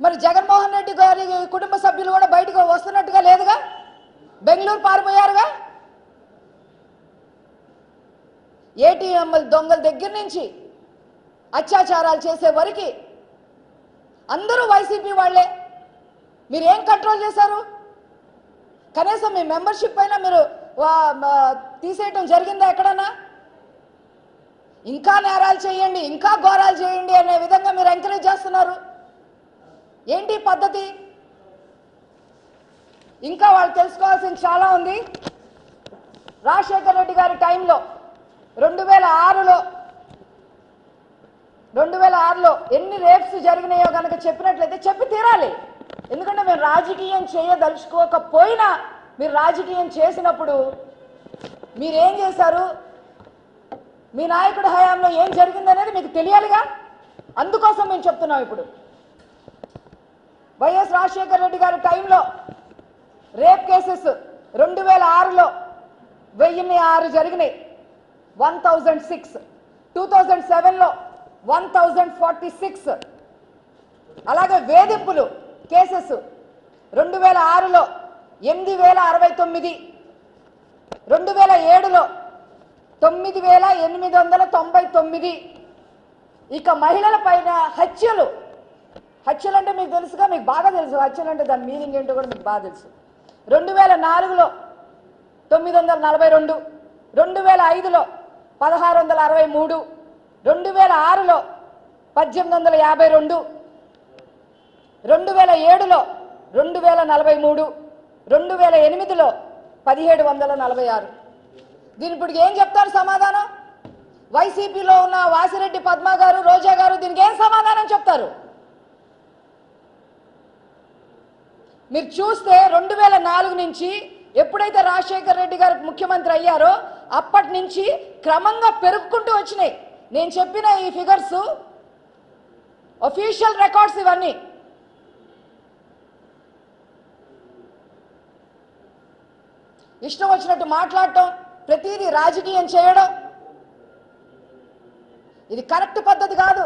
మరి జగన్మోహన్ రెడ్డి గారి కుటుంబ సభ్యులు కూడా బయటకు వస్తున్నట్టుగా లేదుగా? బెంగళూరు పారిపోయారుగా? ఏటీఎంఎల్ దొంగల దగ్గర నుంచి అత్యాచారాలు చేసే వరకు అందరూ వైసీపీ వాళ్ళే. మీరేం కంట్రోల్ చేశారు? కనీసం మీ మెంబర్షిప్ అయినా మీరు వా- తీసేయటం జరిగిందా ఎక్కడన్నా? ఇంకా నేరాలు చేయండి ఇంకా ఘోరాలు చేయండి అనే విధంగా మీరు ఎంకరేజ్ చేస్తున్నారు. ఏంటి పద్ధతి? ఇంకా వాళ్ళు తెలుసుకోవాల్సింది చాలా ఉంది. రాజశేఖర రెడ్డి గారి టైంలో రెండు వేల ఆరులో రెండు వేల ఆరులో ఎన్ని రేప్స్ జరిగినాయో కనుక చెప్పినట్లయితే చెప్పి తీరాలి. ఎందుకంటే మేము రాజకీయం చేయదలుచుకోకపోయినా మీరు రాజకీయం చేసినప్పుడు మీరేం చేశారు? మీ నాయకుడి హయాంలో ఏం జరిగిందనేది మీకు తెలియాలిగా? అందుకోసం మేము చెప్తున్నాం ఇప్పుడు. వైఎస్ రాజశేఖర రెడ్డి గారి టైంలో రేప్ కేసెస్ రెండు వేల ఆరులో వెయ్యిన్ని ఆరు జరిగినాయి. One thousand six. Two thousand సెవెన్లో వన్ థౌజండ్ ఫార్టీ సిక్స్. అలాగే వేధింపులు కేసెస్ రెండు వేల ఆరులో ఎనిమిది వేల అరవై తొమ్మిది రెండు వేల ఏడులో తొమ్మిది వేల ఎనిమిది వందల తొంభై తొమ్మిది. ఇక మహిళల పైన హత్యలు. హత్యలు అంటే మీకు తెలుసుగా మీకు బాగా తెలుసు. హత్యలు అంటే దాని మీనింగ్ ఏంటో కూడా మీకు బాగా తెలుసు. రెండు వేల నాలుగులో తొమ్మిది వందల నలభై రెండు రెండు వేల ఐదులో పదహారు వందల అరవై మూడు రెండు వేల ఆరులో పద్దెనిమిది వందల యాభై రెండు రెండు వేల ఏడులో రెండు వేల నలభై మూడు రెండు వేల ఎనిమిదిలో పదిహేడు వందల నలభై ఆరు. దీని ఇప్పుడు ఏం చెప్తారు సమాధానం? వైసీపీలో ఉన్న వాసిరెడ్డి పద్మ గారు రోజా గారు దీనికి ఏం సమాధానం చెప్తారు? మీరు చూస్తే రెండు వేల నాలుగు నుంచి ఎప్పుడైతే రాజశేఖర్ రెడ్డి గారు ముఖ్యమంత్రి అయ్యారో అప్పటి నుంచి క్రమంగా పెరుగుకుంటూ వచ్చినాయి. నేను చెప్పిన ఈ ఫిగర్స్ అఫీషియల్ రికార్డ్స్ ఇవన్నీ. ఇష్టం వచ్చినట్టు మాట్లాడటం ప్రతిదీ రాజకీయం చేయడం. ఇది కరెక్ట్ పద్ధతి కాదు.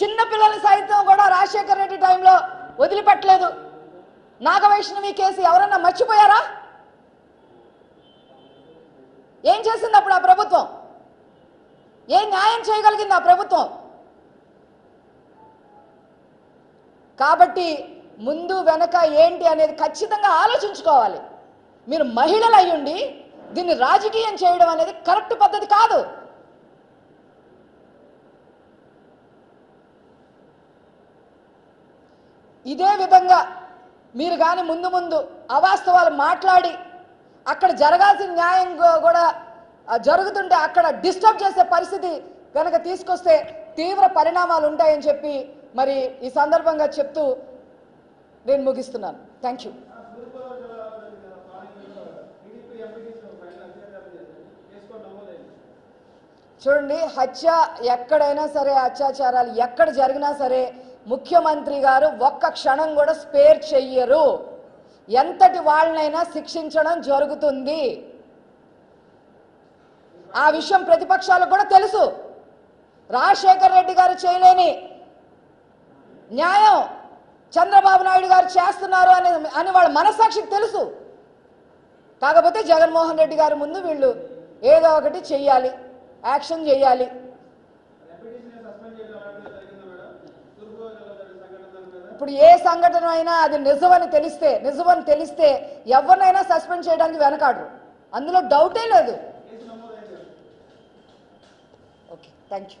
చిన్న పిల్లల సైతం కూడా రాజశేఖర రెడ్డి టైంలో వదిలిపెట్టలేదు. నాగవైష్ణవి కేసు ఎవరన్నా మర్చిపోయారా? ఏం చేసింది అప్పుడు ఆ ప్రభుత్వం? ఏం న్యాయం చేయగలిగింది ఆ ప్రభుత్వం? కాబట్టి ముందు వెనక ఏంటి అనేది ఖచ్చితంగా ఆలోచించుకోవాలి. మీరు మహిళలు అయ్యుండి దీన్ని రాజకీయం చేయడం అనేది కరెక్ట్ పద్ధతి కాదు. ఇదే విధంగా మీరు కానీ ముందు ముందు అవాస్తవాలు మాట్లాడి అక్కడ జరగాల్సిన న్యాయం కూడా జరుగుతుంటే అక్కడ డిస్టర్బ్ చేసే పరిస్థితి కనుక తీసుకొస్తే తీవ్ర పరిణామాలు ఉంటాయని చెప్పి మరి ఈ సందర్భంగా చెప్తూ నేను ముగిస్తున్నాను. థ్యాంక్ యూ చూడండి హత్య ఎక్కడైనా సరే అత్యాచారాలు ఎక్కడ జరిగినా సరే ముఖ్యమంత్రి గారు ఒక్క క్షణం కూడా స్పేర్ చెయ్యరు. ఎంతటి వాళ్ళనైనా శిక్షించడం జరుగుతుంది. ఆ విషయం ప్రతిపక్షాలకు కూడా తెలుసు. రాజశేఖర్ రెడ్డి గారు చేయలేని న్యాయం. చంద్రబాబు నాయుడు గారు చేస్తున్నారు అని అని వాళ్ళ మనస్సాక్షికి తెలుసు. కాకపోతే జగన్మోహన్ రెడ్డి గారి ముందు వీళ్ళు ఏదో ఒకటి చెయ్యాలి యాక్షన్ చేయాలి ఇప్పుడు ఏ సంఘటన అయినా అది నిజమని తెలిస్తే నిజమని తెలిస్తే ఎవరినైనా సస్పెండ్ చేయడానికి వెనకాడరు. అందులో డౌటే లేదు. Okay thank you